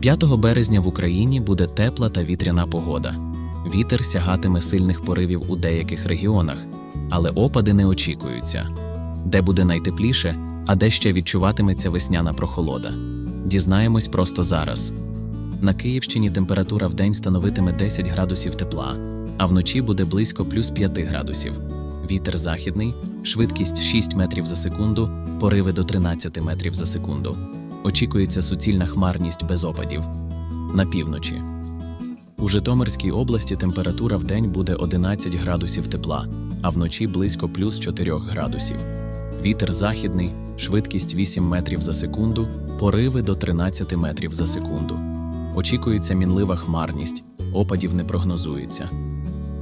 5 березня в Україні буде тепла та вітряна погода. Вітер сягатиме сильних поривів у деяких регіонах, але опади не очікуються. Де буде найтепліше, а де ще відчуватиметься весняна прохолода. Дізнаємось просто зараз. На Київщині температура вдень становитиме 10 градусів тепла, а вночі буде близько плюс 5 градусів. Вітер західний, швидкість 6 метрів за секунду, пориви до 13 метрів за секунду. Очікується суцільна хмарність без опадів. На півночі. У Житомирській області температура вдень буде 11 градусів тепла, а вночі близько плюс 4 градусів. Вітер західний, швидкість 8 метрів за секунду, пориви до 13 метрів за секунду. Очікується мінлива хмарність, опадів не прогнозується.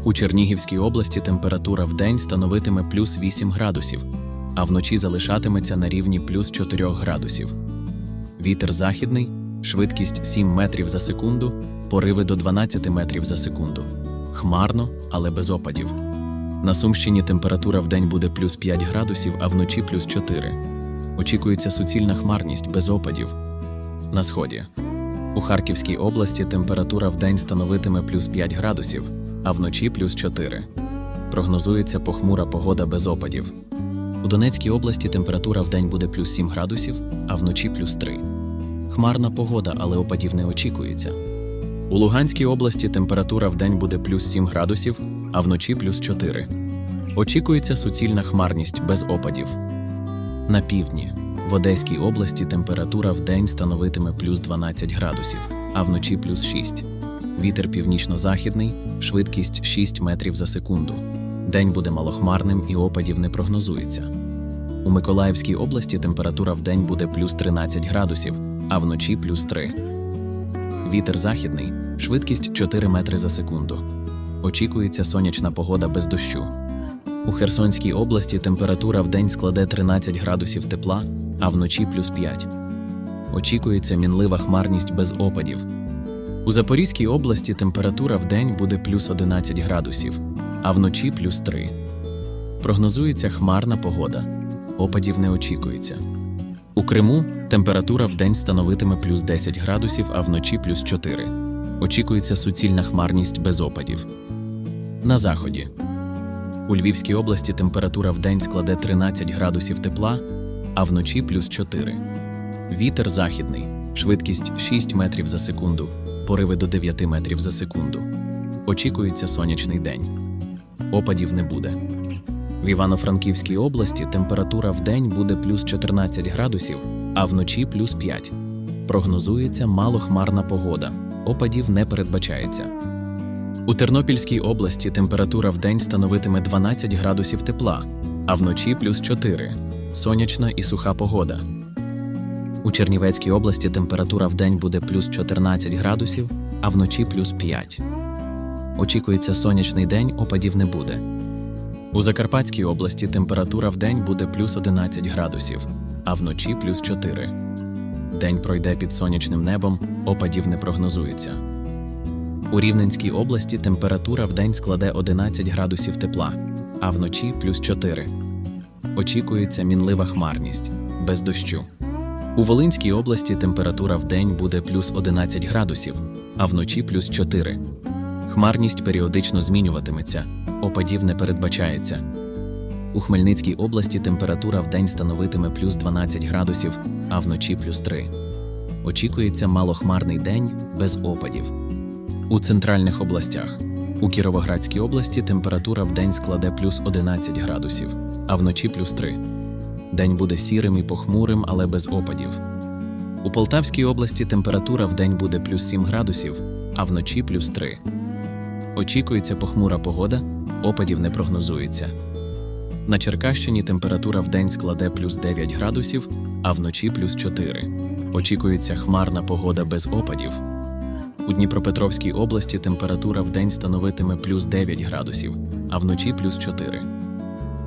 У Чернігівській області температура вдень становитиме плюс 8 градусів, а вночі залишатиметься на рівні плюс 4 градусів. Вітер західний, швидкість 7 метрів за секунду, пориви до 12 метрів за секунду. Хмарно, але без опадів. На Сумщині температура вдень буде плюс 5 градусів, а вночі плюс 4. Очікується суцільна хмарність без опадів. На сході. У Харківській області температура вдень становитиме плюс 5 градусів, а вночі плюс 4. Прогнозується похмура погода без опадів. У Донецькій області температура вдень буде плюс 7 градусів, а вночі плюс 3. Хмарна погода, але опадів не очікується. У Луганській області температура вдень буде плюс 7 градусів, а вночі плюс 4. Очікується суцільна хмарність без опадів. На півдні. В Одеській області температура вдень становитиме плюс 12 градусів, а вночі плюс 6. Вітер північно-західний, швидкість 6 метрів за секунду. День буде малохмарним і опадів не прогнозується. У Миколаївській області температура вдень буде плюс 13 градусів, а вночі плюс 3. Вітер західний, швидкість 4 метри за секунду. Очікується сонячна погода без дощу. У Херсонській області температура вдень складе 13 градусів тепла, а вночі плюс 5. Очікується мінлива хмарність без опадів. У Запорізькій області температура вдень буде плюс 11 градусів, а вночі плюс 3. Прогнозується хмарна погода. Опадів не очікується. У Криму температура вдень становитиме плюс 10 градусів, а вночі плюс 4. Очікується суцільна хмарність без опадів. На заході. У Львівській області температура вдень складе 13 градусів тепла, а вночі плюс 4. Вітер західний, швидкість 6 метрів за секунду, пориви до 9 метрів за секунду. Очікується сонячний день. Опадів не буде. В Івано-Франківській області температура вдень буде плюс 14 градусів, а вночі плюс 5. Прогнозується малохмарна погода. Опадів не передбачається. У Тернопільській області температура вдень становитиме 12 градусів тепла, а вночі плюс 4. Сонячна і суха погода. У Чернівецькій області температура вдень буде плюс 14 градусів, а вночі плюс 5. Очікується сонячний день, опадів не буде. У Закарпатській області температура вдень буде плюс 11 градусів, а вночі плюс 4. День пройде під сонячним небом, опадів не прогнозується. У Рівненській області температура вдень складе 11 градусів тепла, а вночі плюс 4. Очікується мінлива хмарність, без дощу. У Волинській області температура вдень буде плюс 11 градусів, а вночі плюс 4. Хмарність періодично змінюватиметься, опадів не передбачається. У Хмельницькій області температура вдень становитиме плюс 12 градусів, а вночі плюс 3. Очікується малохмарний день без опадів. У центральних областях. У Кіровоградській області температура вдень складе плюс 11 градусів, а вночі плюс 3. День буде сірим і похмурим, але без опадів. У Полтавській області температура вдень буде плюс 7 градусів, а вночі плюс 3. Очікується похмура погода, опадів не прогнозується. На Черкащині температура вдень складе плюс 9 градусів, а вночі плюс 4. Очікується хмарна погода без опадів. У Дніпропетровській області температура вдень становитиме плюс 9 градусів, а вночі плюс 4.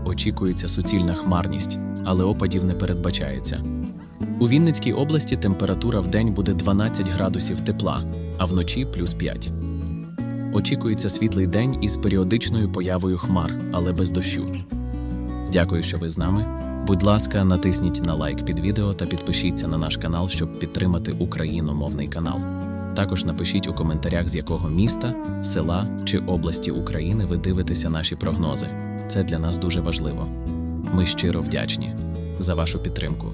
Очікується суцільна хмарність, але опадів не передбачається. У Вінницькій області температура вдень буде 12 градусів тепла, а вночі плюс 5. Очікується світлий день із періодичною появою хмар, але без дощу. Дякую, що ви з нами. Будь ласка, натисніть на лайк під відео та підпишіться на наш канал, щоб підтримати україномовний канал. Також напишіть у коментарях, з якого міста, села чи області України ви дивитеся наші прогнози. Це для нас дуже важливо. Ми щиро вдячні за вашу підтримку.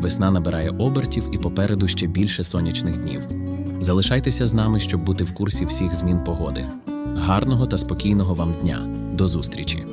Весна набирає обертів і попереду ще більше сонячних днів. Залишайтеся з нами, щоб бути в курсі всіх змін погоди. Гарного та спокійного вам дня. До зустрічі!